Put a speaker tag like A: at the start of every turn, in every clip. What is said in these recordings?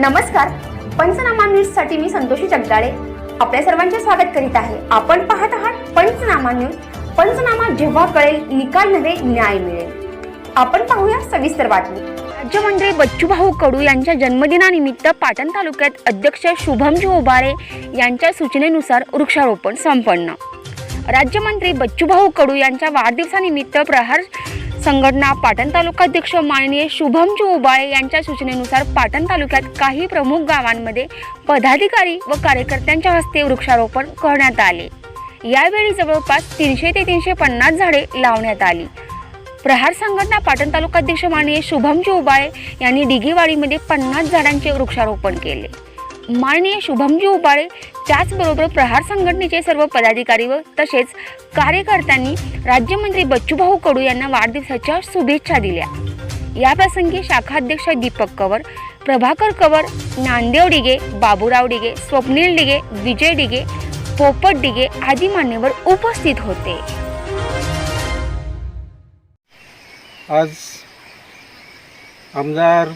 A: नमस्कार. पंचनामा न्यूजसाठी मी संतोषी जगदाळे. आपल्या सर्वांचे स्वागत करीत आहे. आपण पाहत आहात पंचनामा न्यूज. पंचनामा जेव्हा कळेल निकाल नव्हे न्याय मिळेल. आपण पाहूया सविस्तर बातमी. राज्यमंत्री बच्चूभाऊ कडू यांच्या जन्मदिनानिमित्त पाटण तालुक्यात अध्यक्ष शुभमजी उबारे यांच्या सूचनेनुसार वृक्षारोपण संपन्न. राज्यमंत्री बच्चूभाऊ कडू यांच्या वाढदिवसानिमित्त प्रहार संघटना पाटण तालुकाध्यक्ष माननीय शुभमजी उबाळे यांच्या सूचनेनुसार पाटण तालुक्यात काही प्रमुख गावांमध्ये पदाधिकारी व कार्यकर्त्यांच्या हस्ते वृक्षारोपण करण्यात आले. यावेळी जवळपास तीनशे ते तीनशे पन्नास झाडे लावण्यात आली. प्रहार संघटना पाटण तालुकाध्यक्ष माननीय शुभमजी उबाळे यांनी डिगेवाडीमध्ये पन्नास झाडांचे वृक्षारोपण केले. माननीय शुभमजी उबाळे त्याचबरोबर प्रहार संघटनेचे सर्व पदाधिकारी व तसेच कार्यकर्त्यांनी राज्यमंत्री बच्चूभाऊ कडू यांना वाढदिवसाच्या शुभेच्छा दिल्या. याप्रसंगी शाखाध्यक्ष दीपक कवर प्रभाकर कवर नांदेव डिगे बाबूराव डिगे स्वप्नील डिगे विजय डिगे पोपट डिगे आदी मान्यवर उपस्थित होते.
B: आज आमदार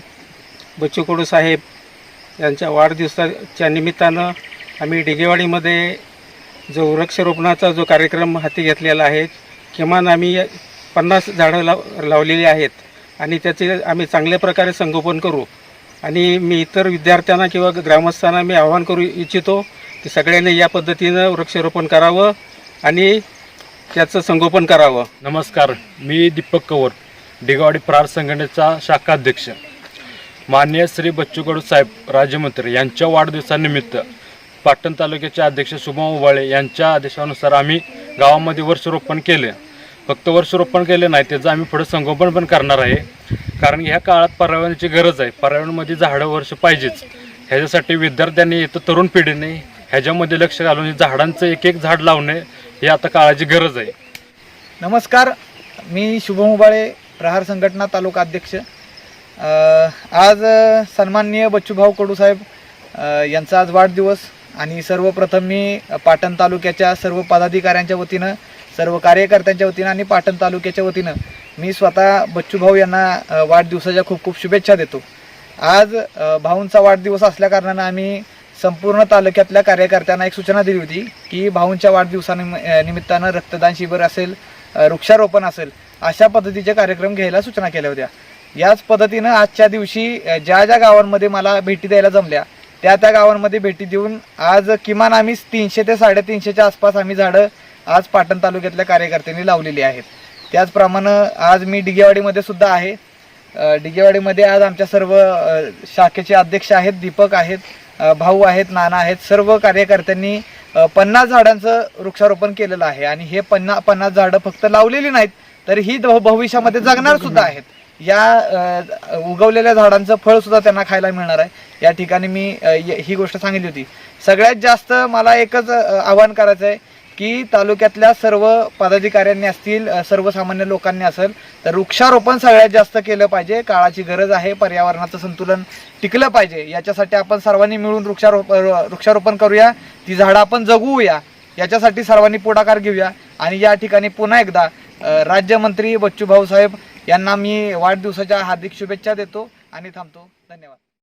B: बच्चू कडू साहेब यांच्या वाढदिवसाच्या निमित्तानं आम्ही डिगेवाडीमध्ये जो वृक्षारोपणाचा जो कार्यक्रम हाती घेतलेला आहे किमान आम्ही पन्नास झाडं लाव लावलेली आहेत आणि त्याचे आम्ही चांगल्या प्रकारे संगोपन करू. आणि मी इतर विद्यार्थ्यांना किंवा ग्रामस्थांना मी आवाहन करू इच्छितो की सगळ्यांनी या पद्धतीनं वृक्षारोपण करावं आणि त्याचं संगोपन करावं.
C: नमस्कार मी दीपक कवर डिगावाडी प्रार संघटनेचा शाखाध्यक्ष मान्य श्री बच्चू कडू साहेब राज्यमंत्री यांच्या वाढदिवसानिमित्त पाटण तालुक्याचे अध्यक्ष शुभम उबाळे यांच्या आदेशानुसार आम्ही गावामध्ये वर्षरोपण केले. फक्त वर्षरोपण केले नाही त्याचं आम्ही पुढे संगोपन पण करणार आहे. कारण ह्या काळात पर्यावरणाची गरज आहे. पर्यावरणमध्ये झाडं वर्ष पाहिजेच. ह्याच्यासाठी विद्यार्थ्यांनी इथं तरुण पिढीने ह्याच्यामध्ये लक्ष घालून झाडांचं एक एक झाड लावणे ही आता काळाची गरज आहे.
D: नमस्कार. मी शुभम उबाळे प्रहार संघटना तालुका अध्यक्ष. आज सन्माननीय बच्चूभाऊ कडूसाहेब यांचा आज वाढदिवस. आणि सर्वप्रथम मी पाटण तालुक्याच्या सर्व पदाधिकाऱ्यांच्या वतीनं सर्व कार्यकर्त्यांच्या वतीनं आणि पाटण तालुक्याच्या वतीनं मी स्वतः बच्चूभाऊ यांना वाढदिवसाच्या खूप खूप शुभेच्छा देतो. आज भाऊंचा वाढदिवस असल्याकारणानं आम्ही संपूर्ण तालुक्यातल्या कार्यकर्त्यांना एक सूचना दिली होती की भाऊंच्या वाढदिवसानिम निमित्तानं रक्तदान शिबिर असेल वृक्षारोपण असेल अशा पद्धतीचे कार्यक्रम घ्यायला सूचना केल्या होत्या. याच पद्धतीनं आजच्या दिवशी ज्या ज्या गावांमध्ये मला भेटी द्यायला जमल्या त्या त्या गावांमध्ये भेटी देऊन आज किमान आम्ही तीनशे ते साडेतीनशेच्या आसपास आम्ही झाडं आज पाटण तालुक्यातल्या कार्यकर्त्यांनी लावलेली आहेत. त्याचप्रमाणे आज मी डिगेवाडीमध्ये सुद्धा आहे. डिगेवाडीमध्ये आज आमच्या सर्व शाखेचे अध्यक्ष आहेत दीपक आहेत भाऊ आहेत नाना आहेत सर्व कार्यकर्त्यांनी पन्नास झाडांचं वृक्षारोपण केलेलं आहे. आणि हे पन्ना पन्नास झाडं फक्त लावलेली नाहीत तर ही भविष्यामध्ये जगणार सुद्धा आहेत. या उगवलेल्या झाडांचं फळ सुद्धा त्यांना खायला मिळणार आहे. या ठिकाणी मी ही गोष्ट सांगितली होती. सगळ्यात जास्त मला एकच आव्हान आवाहन करायचं आहे की तालुक्यातल्या सर्व पदाधिकाऱ्यांनी असतील सर्वसामान्य लोकांनी असेल तर वृक्षारोपण सगळ्यात जास्त केलं पाहिजे. काळाची गरज आहे पर्यावरणाचं संतुलन टिकलं पाहिजे. याच्यासाठी आपण सर्वांनी मिळून वृक्षारोप वृक्षारोपण करूया. ती झाडं आपण जगवूया. याच्यासाठी सर्वांनी पुढाकार घेऊया. आणि या ठिकाणी पुन्हा एकदा राज्यमंत्री बच्चूभाऊ साहेब यांना मी वाढदिवसाच्या हार्दिक शुभेच्छा देतो आणि थांबतो. धन्यवाद.